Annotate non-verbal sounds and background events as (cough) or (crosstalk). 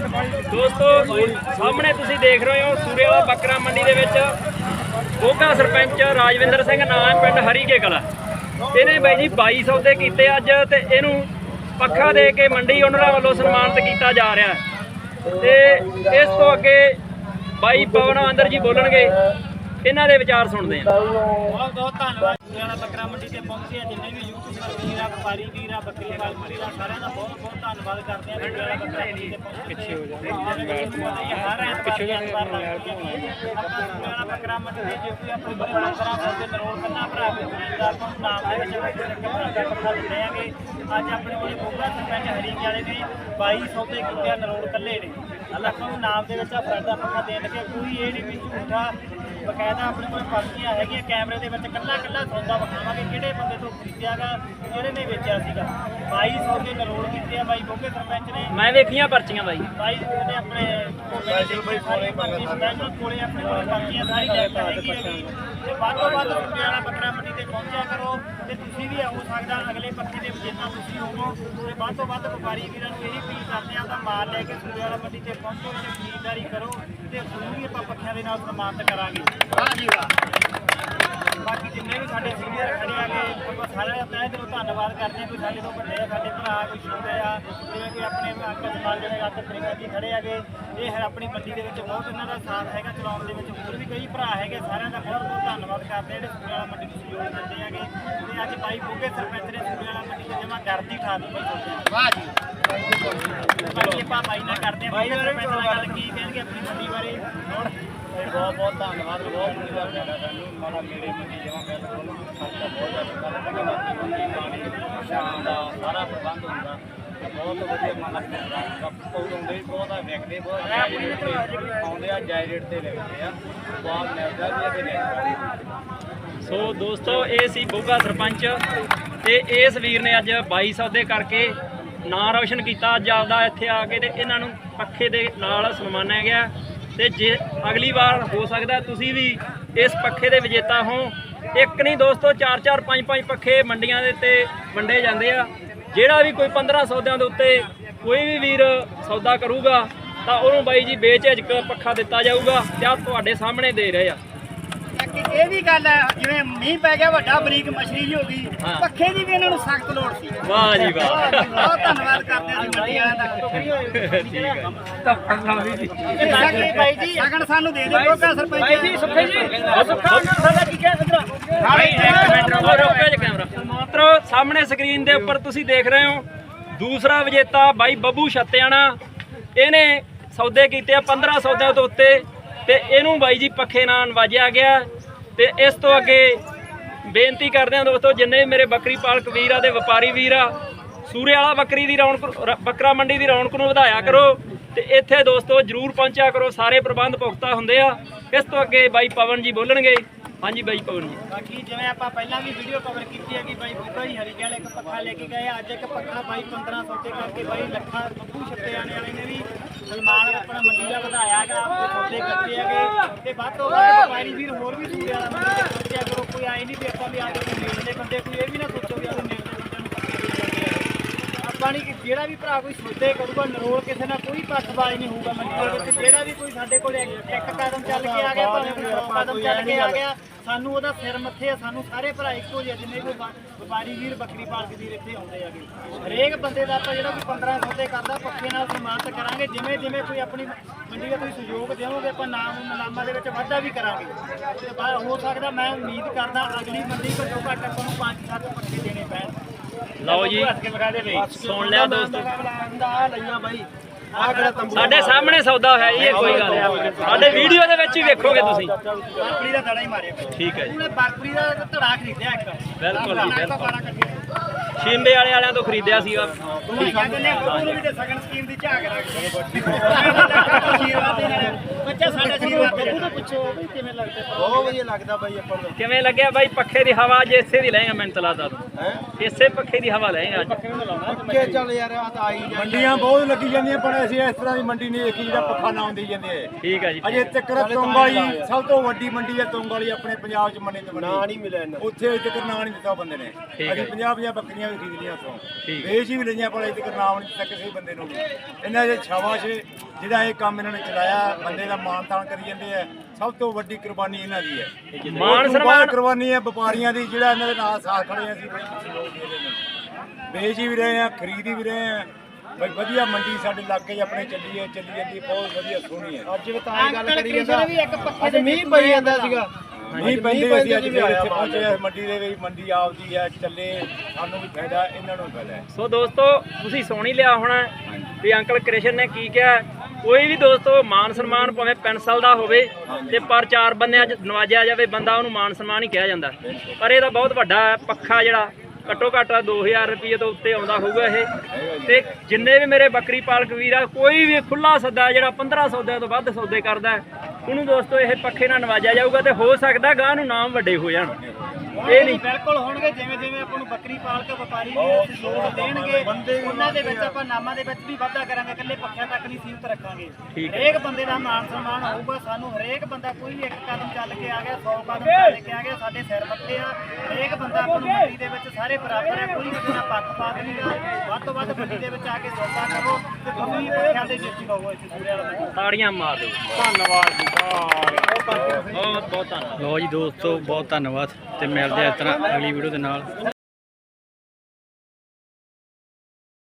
ਦੋਸਤੋ ਸਾਹਮਣੇ ਤੁਸੀਂ ਦੇਖ ਰਹੇ ਹੋ ਸੂਰਿਆ ਵਾਲਾ ਬੱਕਰਾ ਮੰਡੀ ਦੇ ਵਿੱਚ। ਗੋਗਾ ਸਰਪੰਚ ਰਾਜਵਿੰਦਰ ਸਿੰਘ ਨਾਮ ਹੈ, ਪਿੰਡ ਹਰੀਕੇ ਕਲਾ ਇਹਨੇ ਬਾਈ ਜੀ 2200 ਸੌਦੇ ਕੀਤੇ ਅੱਜ ਤੇ ਇਹਨੂੰ ਪੱਖਾ ਦੇ ਕੇ ਮੰਡੀ ਉਹਨਾਂ ਵੱਲੋਂ ਸਨਮਾਨਿਤ ਕੀਤਾ ਜਾ ਰਿਹਾ ਹੈ। ਤੇ ਇਸ ਤੋਂ ਅੱਗੇ ਬਾਈ ਪਵਨ ਅੰਦਰ ਜੀ ਬੋਲਣਗੇ, ਇਹਨਾਂ ਦੇ ਵਿਚਾਰ ਸੁਣਦੇ ਹਾਂ। ਬਹੁਤ ਬਹੁਤ ਧੰਨਵਾਦ। ਲੁਧਿਆਣਾ ਬੱਕਰਾ ਮੰਡੀ ਤੇ ਪਹੁੰਚੇ ਆ ਜਿੰਨੇ ਵੀ ਯੂਟਿਊਬਰ ਵੀਰ ਆ ਵਪਾਰੀ ਵੀਰ ਆ ਬੱਕਰੀ ਪਾਲਕ ਵੀਰ ਆ ਸਾਰਿਆਂ ਦਾ ਬਹੁਤ ਬਹੁਤ ਧੰਨਵਾਦ ਕਰਦੇ ਆ ਲੁਧਿਆਣਾ ਬੱਕਰਾ ਮੰਡੀ ਤੇ ਪਹੁੰਚੇ ਪਿੱਛੇ ਹੋ ਜਾ ਹਰ ਪਿੱਛੇ ਜਾ ਲੁਧਿਆਣਾ ਬੱਕਰਾ ਮੰਡੀ ਦੇ ਜੇ ਆਪਣੇ ਬੜੇ ਬੱਕਰਾ ਦੇ ਨਰੋਲ ਕੰਨਾ ਭਰਾ ਨੂੰ ਨਾਮ ਦੇ ਵਿੱਚ ਰੱਖ ਕੇ ਭਰਾ ਦਾ ਪੱਖਾ ਦਿੰਦੇ ਆਗੇ। ਅੱਜ ਆਪਣੇ ਕੋਲੇ ਗੋਗਾ ਸਰਪੰਚ ਹਰੀਕੇ ਵਾਲੇ ਨੇ 2200 ਦੇ ਕਿੱਤੇ ਨਰੋਲ ਕੱਲੇ ਨੇ। ਅੱਲਾ ਆਪਾਂ ਨੂੰ ਨਾਮ ਦੇ ਵਿੱਚ ਆ ਫਰਦਾ ਪੱਖਾ ਦੇਣ ਲੱਗੇ ਕੋਈ ਇਹ ਨਹੀਂ ਵੀ ਝੂਠਾ ਬਕਾਇਦਾ ਆਪਣੇ ਕੋਲ ਪਰਚੀਆਂ ਹੈਗੀਆਂ ਕੈਮਰੇ ਦੇ ਵਿੱਚ ਕੱਲਾ ਕੱਲਾ ਸੌਦਾ ਵਿਖਾਵਾਂਗੇ ਕਿਹੜੇ ਬੰਦੇ ਤੋਂ ਖਰੀਦਿਆਗਾ ਕਿਹੜੇ ਨੇ ਵੇਚਿਆ ਸੀਗਾ। 2200 ਦੇ ਨਰੋਲ ਕੀਤੇ ਆ ਬਾਈ ਗੋਗੇ ਸਰਪੰਚ ਨੇ। ਮੈਂ ਵੇਖੀਆਂ ਪਰਚੀਆਂ ਬਾਈ। ਬਾਈ ਨੇ ਆਪਣੇ ਬਾਈ ਕੋਲੇ ਆਪਣੇ ਕੋਲ ਪਰਚੀਆਂ ਸਾਰੀ ਜਗ੍ਹਾ ਹੈਗੀ ਤੇ ਵੱਧ ਤੋਂ ਵੱਧ ਲੁਧਿਆਣਾ ਬੱਕਰਾ ਮੰਡੀ ਤੇ ਪਹੁੰਚਿਆ ਕਰੋ ਤੇ ਤੁਸੀਂ ਵੀ ਹੋ ਸਕਦਾ ਅਗਲੇ ਪੱਖੇ ਦੇ ਵਿਜੇਤਾ ਤੁਸੀਂ ਹੋਵੋ ਤੇ ਵੱਧ ਤੋਂ ਵੱਧ ਵਪਾਰੀ ਵੀਰਾਂ ਨੂੰ ਇਹੀ ਅਪੀਲ ਕਰਦੇ ਆ ਤਾਂ ਮਾਲ ਲੈ ਕੇ ਲੁਧਿਆਣਾ ਮੰਡੀ ਤੇ ਪਹੁੰਚੋ ਤੇ ਖਰੀਦਦਾਰੀ ਕਰੋ ਤੇ ਤੁਹਾਨੂੰ ਵੀ ਆਪਾਂ ਪੱਖਿਆਂ ਦੇ ਨਾਲ ਸਨਮਾਨਿਤ ਕਰਾਂਗੇ। ਵਾਹ ਜੀ ਵਾਹ ਬਾਕੀ ਜਿੰਨੇ ਵੀ ਸਾਡੇ ਸੀਨੀਅਰ ਖੜੇ ਆਗੇ ਆਪਾਂ ਸਾਰਿਆਂ ਦਾ ਤਹਿ ਦਿਲੋਂ ਧੰਨਵਾਦ ਕਰਦੇ ਹਾਂ ਕੋਈ ਸਾਡੇ ਤੋਂ ਵੱਡੇ ਆ, ਸਾਡੇ ਭਰਾ ਕੋਈ ਛੋਟੇ ਆ, ਜਿਵੇਂ ਕਿ ਆਪਣੇ ਅੰਕਲ ਜਮਾਲ ਜਿਹੜੇ ਅੱਤ ਤਰੀਕਾ ਜੀ ਖੜੇ ਆਗੇ ਇਹ ਹੈ ਆਪਣੀ ਮੰਡੀ ਦੇ ਵਿੱਚ ਬਹੁਤ ਇਹਨਾਂ ਦਾ ਸਾਥ ਹੈਗਾ, ਚਲਾਉਣ ਦੇ ਵਿੱਚ ਹੋਰ ਵੀ ਕਈ ਭਰਾ ਹੈਗੇ, ਸਾਰਿਆਂ ਦਾ ਬਹੁਤ ਬਹੁਤ ਧੰਨਵਾਦ। ਕਰਦੇ ਜਿਹੜੇ ਸੂਰੇ ਵਾਲਾ ਮੰਡੀ ਨੂੰ ਸਹਿਯੋਗ ਦਿੰਦੇ ਆਗੇ ਤੇ ਅੱਜ ਬਾਈ ਬੋਗੇ ਸਰਪੰਚ ਨੇ ਸੂਰੇ ਵਾਲਾ ਮੰਡੀ ਤੇ ਜਮਾ ਕਰਦੀ ਠਾ ਦਿੱਤੀ ਵਾਹ ਜੀ। ਬਾਕੀ ਆਪਾਂ ਬਾਈ ਨਾਲ ਕਰਦੇ ਆ। ਬਾਈ ਸਰਪੰਚ ਨਾਲ ਗੱਲ ਕੀ ਕਹਿਣਗੇ ਆਪਣੀ ਮੰਡੀ ਬਾਰੇ? ਬਹੁਤ ਬਹੁਤ ਧੰਨਵਾਦ ਬਹੁਤ ਵਧੀਆ ਲੱਗਦਾ ਸਾਨੂੰ। ਮਾੜਾ ਮੇਰੇ ਮੰਡੀ ਜਮਾ ਖਰਚਾ ਬਹੁਤ ਜ਼ਿਆਦਾ ਕਰਦਾ ਬਾਕੀ ਮੰਡੀ ਪਾਣੀ ਸ਼ਾਮ ਦਾ ਸਾਰਾ ਪ੍ਰਬੰਧ ਹੁੰਦਾ। ਬਹੁਤ ਵਧੀਆ ਮਨ ਲੱਗਦਾ ਕੱਪ ਪਾਉਂਦੇ ਬਹੁਤ ਆ ਵਿਕਦੇ ਬਹੁਤ ਜਾਇਜ਼ ਰੇਟ ਤੇ ਆਉਂਦੇ ਆ ਜਾਇਜ਼ ਰੇਟ ਤੇ ਵਿਕਦੇ ਆ। ਬਹੁਤ ਮਿਲਦਾ ਵੀ ਇਹਦੇ ਲੈ ਸੋ ਦੋਸਤੋ ਇਹ ਸੀ ਬੋਗਾ ਸਰਪੰਚ ਤੇ ਇਸ ਵੀਰ ਨੇ ਅੱਜ 2200 ਦੇ ਕਰਕੇ ਨਾਂ ਰੌਸ਼ਨ ਕੀਤਾ। ਅੱਜ ਆਪਦਾ ਇੱਥੇ ਆ ਕੇ ਤੇ ਇਹਨਾਂ ਨੂੰ ਪੱਖੇ ਦੇ ਨਾਲ ਸਨਮਾਨਿਆ ਗਿਆ। ਤੇ ਜੇ ਅਗਲੀ ਵਾਰ ਹੋ ਸਕਦਾ ਤੁਸੀਂ ਵੀ ਇਸ ਪੱਖੇ ਦੇ ਵਿਜੇਤਾ ਹੋ ਇੱਕ ਨਹੀਂ ਦੋਸਤੋ 4 4 5 5 ਪੱਖੇ ਮੰਡੀਆਂ ਦੇ ਉੱਤੇ ਵੰਡੇ ਜਾਂਦੇ ਆ। ਜਿਹੜਾ ਵੀ ਕੋਈ 15 ਸੌਦਿਆਂ ਦੇ ਉੱਤੇ ਕੋਈ ਵੀ ਵੀਰ ਸੌਦਾ ਕਰੂਗਾ, ਤਾਂ ਉਹਨੂੰ ਬਾਈ ਜੀ ਬੇਝਿਜਕ ਪੱਖਾ ਦਿੱਤਾ ਜਾਊਗਾ ਤੇ ਆਹ ਤੁਹਾਡੇ ਸਾਹਮਣੇ ਦੇ ਰਹੇ ਆ। ਇਹ ਵੀ ਗੱਲ ਹੈ ਜਿਵੇਂ ਮੀਂਹ ਪੈ ਗਿਆ ਵੱਡਾ ਬਰੀਕ ਮਛਲੀ ਜੀ ਹੋ ਗਈ ਹਾਂ। ਪੱਖੇ ਦੀ ਵੀ ਇਹਨਾਂ ਨੂੰ ਸਖਤ ਲੋੜ ਸੀ। ਵਾਹ ਜੀ ਵਾਹ। ਬਹੁਤ ਧੰਨਵਾਦ ਕਰਦੇ ਹਾਂ ਜੀ ਮੰਡੀ ਵਾਲਿਆਂ ਦਾ। ਬਾਕੀ ਬਾਈ ਜੀ। ਸਗਨ ਸਾਨੂੰ ਦੇ ਦਿਓ ਗੋਗਾ ਸਰਪੰਚ। ਬਾਈ ਜੀ ਸੁੱਖੇ ਜੀ। ਸੁੱਖਾ ਸਾਡਾ ਕੀ ਕਹਿ ਸਕਦਾ ਭਾਈ ਇੱਕ ਮਿੰਟ ਰੁਕੋ ਰੁਕੋ। ਜੀ ਕੈਮਰਾ। ਮਿੱਤਰੋ ਸਾਹਮਣੇ ਸਕਰੀਨ ਦੇ ਉੱਪਰ ਤੁਸੀਂ ਦੇਖ ਰਹੇ ਹੋ ਦੂਸਰਾ ਵਿਜੇਤਾ ਬਾਈ ਬੱਬੂ ਛੱਤਿਆਣਾ। ਇਹਨੇ ਸੌਦੇ ਕੀਤੇ ਆ 15 ਸੌਦਿਆਂ ਤੋਂ ਉੱਤੇ ਤੇ ਇਹਨੂੰ ਬਾਈ ਜੀ ਪੱਖੇ ਨਾਲ ਨਵਾਜਿਆ ਗਿਆ। ਤੇ ਇਸ ਤੋਂ ਅੱਗੇ ਬੇਨਤੀ ਕਰਦੇ ਹਾਂ ਦੋਸਤੋ, ਜਿੰਨੇ ਵੀ ਮੇਰੇ ਬੱਕਰੀ ਪਾਲਕ ਵੀਰ ਆ ਤੇ ਵਪਾਰੀ ਵੀਰ ਆ ਸੂਰੇ ਵਾਲਾ ਬੱਕਰੀ ਦੀ ਰੌਣਕ ਬੱਕਰਾ ਮੰਡੀ ਦੀ ਰੌਣਕ ਨੂੰ ਵਧਾਇਆ ਕਰੋ ਤੇ ਇੱਥੇ ਦੋਸਤੋ ਜਰੂਰ ਪਹੁੰਚਿਆ ਕਰੋ, ਸਾਰੇ ਪ੍ਰਬੰਧ ਪੁਖਤਾ ਹੁੰਦੇ ਆ। ਇਸ ਤੋਂ ਅੱਗੇ ਬਾਈ ਪਵਨ ਜੀ ਬੋਲਣਗੇ। ਹਾਂਜੀ ਬਾਈ ਪਵਨ ਜੀ। ਬਾਕੀ ਜਿਵੇਂ ਆਪਾਂ ਪਹਿਲਾਂ ਵੀ ਵੀਡੀਓ ਕਵਰ ਕੀਤੀ ਹੈ ਕਿ ਬਾਈ ਬੁੱਢਾ ਹੀ ਹਰੀ ਵਾਲੇ ਇੱਕ ਪੱਖਾ ਲੈ ਕੇ ਗਏ ਅੱਜ ਇੱਕ ਪੱਖਾ ਬਾਈ 1500 ਤੇ ਕਰਕੇ ਬਾਈ ਲੱਖਾਂ ਬੱਬੂ ਛੱਤੇ ਆਣੇ ਵਾਲੇ ਨੇ ਵੀ। ਸਲਮਾਨ ਆਪਣਾ ਮੰਡੀ ਦਾ ਵਧਾਇਆ ਹੈਗਾ, ਆਪਦੇ ਸੌਦੇ ਕੱਟੇ ਹੈਗੇ। ਤੇ ਵੱਧ ਤੋਂ ਵੱਧ ਵਪਾਰੀ ਵੀਰ ਹੋਰ ਵੀ ਸੂਰੇ ਵਾਲਾ ਮੰਡੀ ਤੇ ਕਰੋ। ਕੋਈ ਆਏ ਨਹੀਂ ਵੀ ਆਪਾਂ ਵੀ ਆ ਕੇ ਕੋਈ ਨੇੜਲੇ ਬੰਦੇ, ਕੋਈ ਇਹ ਵੀ ਨਾ ਸੋਚੋ ਵੀ ਆਹ ਨੇੜਲੇ ਬੰਦਿਆਂ ਨੂੰ ਪੱਕੇ ਦੇ ਜਾਂਦੇ ਨਹੀਂ ਕਿ ਜਿਹੜਾ ਵੀ ਭਰਾ ਕੋਈ ਸੌਦੇ ਕਰੂਗਾ ਨਰੋਲ ਕਿਸੇ ਨਾਲ ਕੋਈ ਪੱਖਬਾਜ਼ ਨਹੀਂ ਹੋਊਗਾ ਮੰਡੀ ਦੇ ਵਿੱਚ। ਜਿਹੜਾ ਵੀ ਕੋਈ ਸਾਡੇ ਕੋਲ ਇੱਕ ਕਦਮ ਚੱਲ ਕੇ ਆ ਗਿਆ ਭਾਵੇਂ ਕੋਈ ਸੌ ਕਦਮ ਚੱਲ ਕੇ ਆ ਗਿਆ ਸਾਨੂੰ ਉਹਦਾ ਸਿਰ ਮੱਥੇ ਆ ਸਾਨੂੰ ਸਾਰੇ ਭਰਾ ਇੱਕੋ ਜਿਹੇ ਜਿੰਨੇ ਵ- ਵਪਾਰੀ ਵੀਰ ਬੱਕਰੀ ਪਾਲਕ ਵੀਰ ਇੱਥੇ ਆਉਂਦੇ ਆਗੇ ਹਰੇਕ ਬੰਦੇ ਦਾ ਆਪਾਂ ਜਿਹੜਾ ਕੋਈ 15 ਸੌਦੇ ਕਰਦਾ ਪੱਖੇ ਨਾਲ ਸਨਮਾਨਿਤ ਕਰਾਂਗੇ ਜਿਵੇਂ ਜਿਵੇਂ ਕੋਈ ਆਪਣੀ ਮੰਡੀ ਦਾ ਤੁਸੀਂ ਸਹਿਯੋਗ ਦਿਓਗੇ ਆਪਾਂ ਨਾਮ ਨਾਮਾਂ ਦੇ ਵਿੱਚ ਵਾਧਾ ਵੀ ਕਰਾਂਗੇ। ਤੇ ਹੋ ਸਕਦਾ ਮੈਂ ਉਮੀਦ ਕਰਦਾ ਅਗਲੀ ਮੰਡੀ ਘੱਟੋ ਘੱਟ ਆਪਾਂ ਨੂੰ 5-7 ਪੱਖੇ ਦੇਣੇ ਪੈਣ। ਲਓ ਜੀ। ਦੇ ਸੁਣ ਲਿਆ ਦੋਸਤੋ। ਸਾਡੇ ਸਾਹਮਣੇ ਸੌਦਾ ਹੋਇਆ ਜੀ, ਇਹ ਕੋਈ ਗੱਲ ਨਹੀਂ। ਸਾਡੇ ਵੀਡੀਓ ਦੇ ਵਿੱਚ ਹੀ ਵੇਖੋਗੇ ਤੁਸੀਂ। ਬਰਫੜੀ ਦਾ ਧੜਾ ਹੀ ਮਾਰਿਆ ਠੀਕ ਹੈ ਜੀ। ਉਹਨੇ ਬਰਫੜੀ ਦਾ ਧੜਾ ਖਰੀਦਿਆ ਇੱਕ ਬਿਲਕੁਲ ਜੀ, ਬਿਲਕੁਲ। ਸ਼ਿੰਬੇ ਵਾਲੇ ਵਾਲਿਆਂ ਤੋਂ ਖਰੀਦਿਆ ਸੀਗਾ। ਠੀਕ ਹੈ। ਉਹਨੂੰ ਵੀ ਤੇ ਸਗਨ ਸਕੀਮ ਦੀ ਝਾਕ ਰੱਖਦੇ (laughs) ਬੱਚਾ ਬੱਬੂ ਤੋਂ ਪੁੱਛੋ ਬਈ ਕਿਵੇਂ ਲੱਗਦਾ ਬਹੁਤ ਵਧੀਆ ਲੱਗਦਾ ਬਾਈ ਆਪਾਂ ਨੂੰ। ਕਿਵੇਂ ਲੱਗਿਆ ਬਾਈ? ਪੱਖੇ ਦੀ ਹਵਾ ਜੇ ਇਸੇ ਦੀ ਲਏਗਾ ਮੈਨੂੰ ਤਾਂ ਲੱਗਦਾ ਤੂੰ। ਹੈ? ਇਸੇ ਪੱਖੇ ਦੀ ਹਵਾ ਲਏਗਾ ਅੱਜ। ਪੱਕੇ ਚੱਲ ਯਾਰ ਆ ਤਾਂ ਆਈ ਮੰਡੀਆਂ ਬਹੁਤ ਲੱਗੀ ਜਾਂਦੀਆਂ ਪਰ ਅਸੀਂ ਇਸ ਤਰ੍ਹਾਂ ਦੀ ਮੰਡੀ ਨਹੀਂ ਦੇਖੀ ਜਿਹੜਾ ਪੱਖਾ ਨਾ ਆਉਂਦੀ ਜਾਂਦੀ ਹੈ ਠੀਕ ਹੈ ਜੀ ਅਜੇ ਤੱਕ ਤੁੰਗ ਵਾਲੀ ਸਭ ਤੋਂ ਵੱਡੀ ਮੰਡੀ ਹੈ ਤੁੰਗ ਵਾਲੀ ਆਪਣੇ ਪੰਜਾਬ 'ਚ ਮੰਡੀ ਤੇ ਨਾ ਨਹੀਂ ਮਿਲਿਆ ਇਹਨਾਂ ਉੱਥੇ ਅਜੇ ਤੱਕ ਨਾਂ ਨਹੀਂ ਦਿੱਤਾ ਬੰਦੇ ਨੇ। ਠੀਕ ਹੈ ਅਸੀਂ ਜੀ। 50 50 ਬੱਕਰੀਆਂ ਵੀ ਖਰੀਦ ਲਈਆਂ ਉੱਥੋਂ। ਠੀਕ। ਵੇਚ ਹੀ ਵੀ ਲਈਆਂ ਪਰ ਅਜੇ ਤੱਕ ਨਾਮ ਨਹੀਂ ਦਿੱਤਾ ਕਿਸੇ ਬੰਦੇ ਨੂੰ। ਇਹਨਾਂ ਦੇ ਸ਼ਾਬਾਸ਼ ਜਿਹੜਾ ਇਹ ਕੰਮ ਇਹਨਾਂ ਨੇ ਚਲਾਇਆ ਬੰਦੇ ਦਾ ਮਾਣ ਤਾਣ ਕਰੀ ਜਾਂਦੇ ਆ। ਸਭ ਤੋਂ ਵੱਡੀ ਕੁਰਬਾਨੀ ਇਹਨਾਂ ਦੀ ਹੈ। ਬਾਅਦ ਸਨਮਾਨ ਕੁਰਬਾਨੀ ਹੈ ਵਪਾਰੀਆਂ ਦੀ ਜਿਹੜਾ ਇਹਨਾਂ ਦੇ ਨਾਲ ਸਾਥ ਖੜੇ ਆ ਨਾਲ ਵੇਚ ਵੀ ਰਹੇ ਆ ਖਰੀਦ ਵੀ ਰਹੇ ਆ। ਬਈ ਵਧੀਆ ਮੰਡੀ ਸਾਡੇ ਇਲਾਕੇ 'ਚ ਆਪਣੇ ਚੱਲੀ ਹੈ ਚੱਲੀ ਜਾਂਦੀ ਬਹੁਤ ਵਧੀਆ ਸੋਹਣੀ ਹੈ। ਅੱਜ ਵੀ ਤਾਂ ਇਹ ਗੱਲ ਅੰਕਲ ਕਰੀ ਕ੍ਰਿਸ਼ਨ ਜਾਂਦਾ। ਵੀ ਇੱਕ ਪੱਖੇ ਅੱਜ ਦੇ ਮੀਂਹ ਪਈ ਜਾਂਦਾ ਸੀਗਾ। ਨਹੀਂ ਪੈਂਦੇ ਅਸੀਂ ਅੱਜ ਵੀ ਇੱਥੇ ਪਹੁੰਚੇ ਮੰਡੀ ਦੇ ਵਿੱਚ ਮੰਡੀ ਆਪਦੀ ਹੈ ਚੱਲੇ ਸਾਨੂੰ ਵੀ ਫਾਇਦਾ ਇਹਨਾਂ ਨੂੰ ਫਾਇਦਾ ਹੈ। ਸੋ ਦੋਸਤੋ ਤੁਸੀਂ ਸੁਣ ਲਿਆ ਹੋਣਾ ਵੀ ਅੰਕਲ ਕ੍ਰਿਸ਼ਨ ਨੇ ਕੀ ਕਿਹਾ ਕੋਈ ਵੀ ਦੋਸਤੋ ਮਾਨ ਸਨਮਾਨ ਭਾਵੇਂ ਪੈਨਸਲ ਦਾ ਹੋਵੇ ਤੇ ਪਰ ਚਾਰ ਬੰਦਿਆਂ 'ਚ ਨਵਾਜਿਆ ਜਾਵੇ, ਬੰਦਾ ਉਹਨੂੰ ਮਾਨ ਸਨਮਾਨ ਹੀ ਕਿਹਾ ਜਾਂਦਾ। ਪਰ ਇਹਦਾ ਬਹੁਤ ਵੱਡਾ ਪੱਖਾ ਜਿਹੜਾ ਘੱਟੋ ਘੱਟ 2000 ਰੁਪਏ ਤੋਂ ਉੱਤੇ ਆਉਂਦਾ ਹੋਊਗਾ ਇਹ। ਤੇ ਜਿੰਨੇ ਵੀ ਮੇਰੇ ਬੱਕਰੀ ਪਾਲਕ ਵੀਰ ਆ, ਕੋਈ ਵੀ ਖੁੱਲਾ ਸੌਦਾ ਜਿਹੜਾ 15 ਸੌਦਿਆਂ ਤੋਂ ਵੱਧ ਸੌਦੇ ਕਰਦਾ ਉਹਨੂੰ ਦੋਸਤੋ ਇਹ ਪੱਖੇ ਨਾਲ ਨਵਾਜਿਆ ਜਾਊਗਾ ਤੇ ਹੋ ਸਕਦਾ ਗਾਂ ਨੂੰ ਨਾਮ ਵੱਡੇ ਹੋ ਜਾਣ ਇਹ ਨਹੀਂ ਬਿਲਕੁਲ ਹੋਣਗੇ ਜਿਵੇਂ ਜਿਵੇਂ ਆਪਾਂ ਨੂੰ ਬੱਕਰੀ ਪਾਲ ਕੇ ਵਪਾਰੀ ਵੀ ਸਹਿਯੋਗ ਦੇਣਗੇ ਉਹਨਾਂ ਦੇ ਵਿੱਚ ਆਪਾਂ ਨਾਮਾਂ ਦੇ ਵਿੱਚ ਵੀ ਵਾਧਾ ਕਰਾਂਗੇ ਇਕੱਲੇ ਪੱਖਿਆਂ ਤੱਕ ਨਹੀਂ ਸੀਮਤ ਰੱਖਾਂਗੇ। ਹਰੇਕ ਬੰਦੇ ਦਾ ਮਾਨ ਸਨਮਾਨ ਹੋਊਗਾ ਸਾਨੂੰ ਹਰੇਕ ਬੰਦਾ ਕੋਈ ਵੀ ਇੱਕ ਕਦਮ ਚੱਲ ਕੇ ਆ ਗਿਆ 100 ਕਦਮ ਚੱਲ ਕੇ ਆ ਗਿਆ ਸਾਡੇ ਸਿਰ ਮੱਥੇ ਆ ਹਰੇਕ ਬੰਦਾ ਆਪਾਂ ਨੂੰ ਮੰਡੀ ਦੇ ਵਿੱਚ ਸਾਰੇ ਬਰਾਬਰ ਹੈ ਕੋਈ ਕਿਸੇ ਨਾਲ ਪੱਖਪਾਤ ਨਹੀਂ ਹੈ। ਵੱਧ ਤੋਂ ਵੱਧ ਮੰਡੀ ਦੇ ਵਿੱਚ ਆ ਕੇ ਸੌਦਾ ਕਰੋ ਤੇ ਵੀ ਪੱਖਿਆਂ ਦੇ ਜਿੱਤੀ ਪਾਓ ਇੱਥੇ ਸੂਰਿਆ ਵਾਲਾ। ਤਾੜੀਆਂ ਮਾਰ ਦਿਓ ਧੰਨਵਾਦ ਜੀ ਲੋ ਜੀ ਦੋਸਤੋ ਬਹੁਤ ਧੰਨਵਾਦ ਤੇ ਮਿਲਦੇ ਆ ਇਸ ਤਰ੍ਹਾਂ ਅਗਲੀ ਵੀਡੀਓ ਦੇ ਨਾਲ।